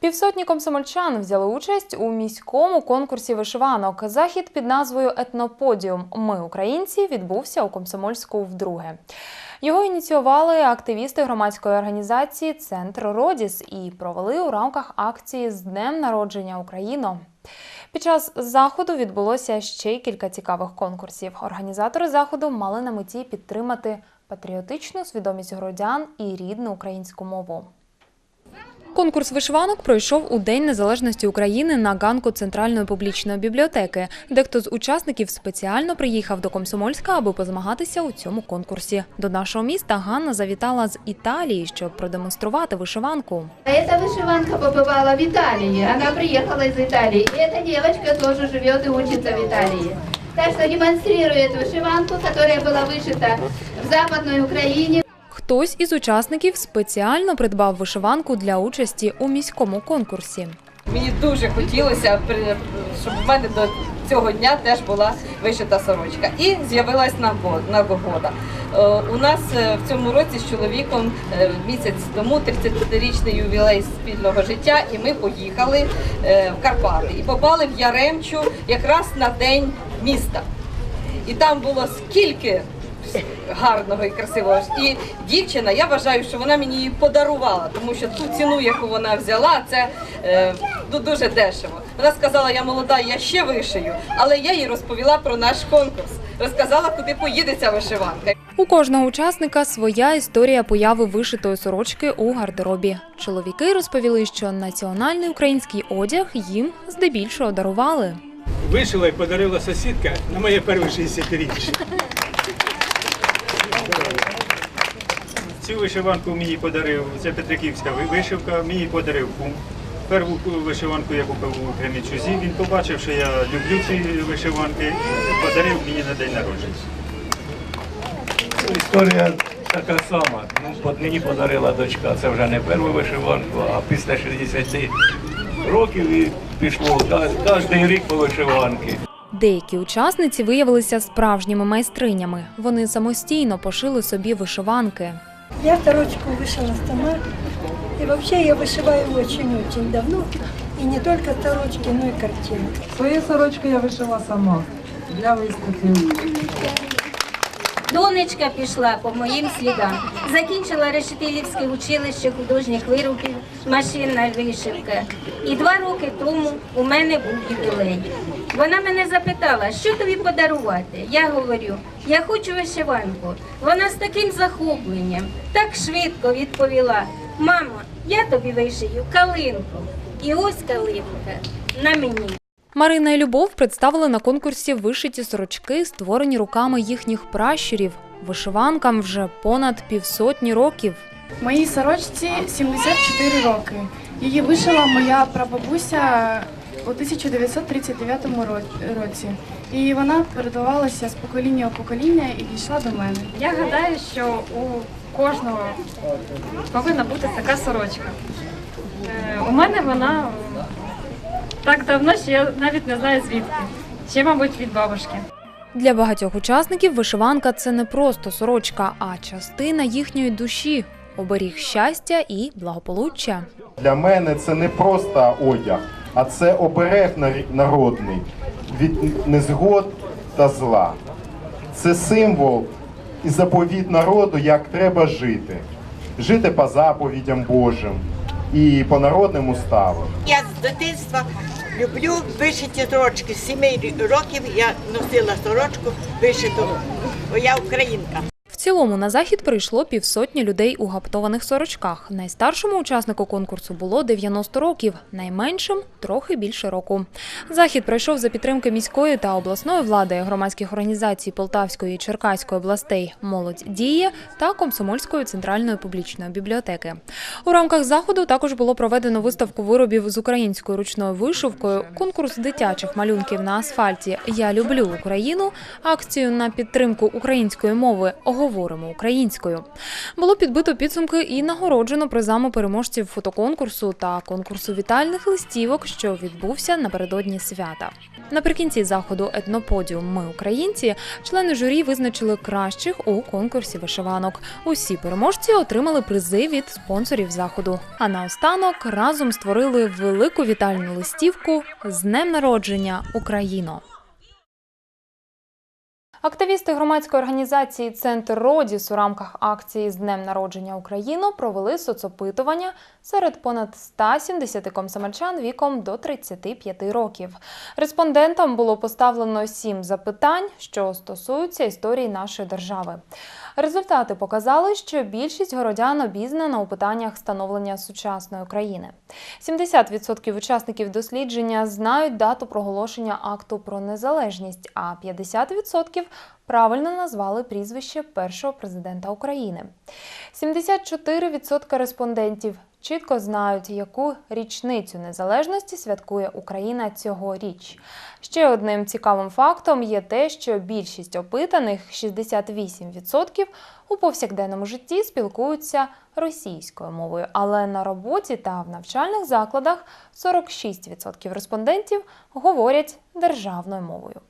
Півсотні комсомольчан взяли участь у міському конкурсі вишиванок. Захід під назвою Етноподіум Ми українці відбувся у Комсомольську вдруге. Його ініціювали активісти громадської організації Центр Родіс і провели у рамках акції з Днем народження Україно. Під час заходу відбулося ще й кілька цікавих конкурсів. Організатори заходу мали на меті підтримати патріотичну свідомість городян і рідну українську мову. Конкурс вишиванок пройшов у День Незалежності України на ганку Центральної публічної бібліотеки. Дехто з учасників спеціально приїхав до Комсомольська, аби позмагатися у цьому конкурсі. До нашого міста Ганна завітала з Італії, щоб продемонструвати вишиванку. Эта вышиванка побывала в Италии. Она приехала из Италии. И эта девочка тоже живет и учится в Италии. Так что демонстрирует вышиванку, которая была вышита в Западной Украине. Хтось із учасників спеціально придбав вишиванку для участі у міському конкурсі. Мені дуже хотілося, щоб в мене до цього дня теж була вишита сорочка. І з'явилась наго- нагода. Е, У нас е, в цьому році з чоловіком е, місяць тому 30-річний ювілей спільного життя, і ми поїхали в Карпати і попали в Яремчу якраз на день міста. І там було скільки гарного і красивого. І дівчина, я вважаю, що вона мені її подарувала, тому що ту ціну, яку вона взяла, це е, ну, дуже дешево. Вона сказала, я молода, я ще вишию, але я їй розповіла про наш конкурс, розказала, куди поїде ця вишиванка. У кожного учасника своя історія появи вишитої сорочки у гардеробі. Чоловіки розповіли, що національний український одяг їм здебільшого дарували. Вишила і подарила сусідка на моє перше 60-річчя. Цю вишиванку мені подарив, це Петриківська вишивка, мені подарив кум. Перву вишиванку я купив у Кремічузі. Він побачив, що я люблю ці вишиванки, подарив мені на день народження. Історія така сама. Ну, мені подарила дочка, це вже не першу вишиванку, а після 60 років і пішло кожен рік по вишиванки. Деякі учасниці виявилися справжніми майстринями. Вони самостійно пошили собі вишиванки. Я сорочку вышила сама. И вообще я вышиваю очень-очень давно. И не только сорочки, но и картинки. Свої сорочки я вишила сама для виставки. Донечка пішла по моїм слідам. Закінчила Решетилівське училище художніх виробів, машинна вишивка. І два роки тому у мене був ювілей. Вона мене запитала, що тобі подарувати. Я говорю, я хочу вишиванку. Вона з таким захопленням, так швидко відповіла: Мамо, я тобі вишию калинку. І ось калинка на мені. Марина і Любов представили на конкурсі вишиті сорочки, створені руками їхніх пращурів. Вишиванкам вже понад півсотні років. Моїй сорочці 74 роки. Її вишила моя прабабуся у 1939 році. І вона передавалася з покоління у покоління і дійшла до мене. Я гадаю, що у кожного повинна бути така сорочка. Е, У мене вона так давно, що я навіть не знаю звідки. Ще, мабуть, від бабушки. Для багатьох учасників вишиванка це не просто сорочка, а частина їхньої душі, оберіг щастя і благополуччя. Для мене це не просто одяг, а це оберег народний від незгод та зла. Це символ і заповіт народу, як треба жити. Жити по заповідям Божим і по народним уставам. Я з дитинства люблю вишиті сорочки. З сіми років я носила сорочку вишиту. Я українка. Цілому на захід прийшло півсотні людей у гаптованих сорочках. Найстаршому учаснику конкурсу було 90 років, найменшим трохи більше року. Захід пройшов за підтримки міської та обласної влади, громадських організацій Полтавської і Черкаської областей Молодь діє та Комсомольської центральної публічної бібліотеки. У рамках заходу також було проведено виставку виробів з українською ручною вишивкою, конкурс дитячих малюнків на асфальті Я люблю Україну, акцію на підтримку української мови говоримо українською. Було підбито підсумки і нагороджено призами переможців фотоконкурсу та конкурсу вітальних листівок, що відбувся напередодні свята. Наприкінці заходу етноподіум Ми українці члени журі визначили кращих у конкурсі вишиванок. Усі переможці отримали призи від спонсорів заходу. А наостанок разом створили велику вітальну листівку з днем народження Україно. Активісти громадської організації Центр Родіс у рамках акції з Днем народження Україну провели соцопитування серед понад 170 комсомольчан віком до 35 років. Респондентам було поставлено сім запитань, що стосуються історії нашої держави. Результати показали, що більшість городян обізнана у питаннях становлення сучасної України. 70% учасників дослідження знають дату проголошення акту про незалежність, а 50% правильно назвали прізвище першого президента України. 74% респондентів чітко знають, яку річницю незалежності святкує Україна цьогоріч. Ще одним цікавим фактом є те, що більшість опитаних 68% у повсякденному житті спілкуються російською мовою, але на роботі та в навчальних закладах 46% респондентів говорять державною мовою.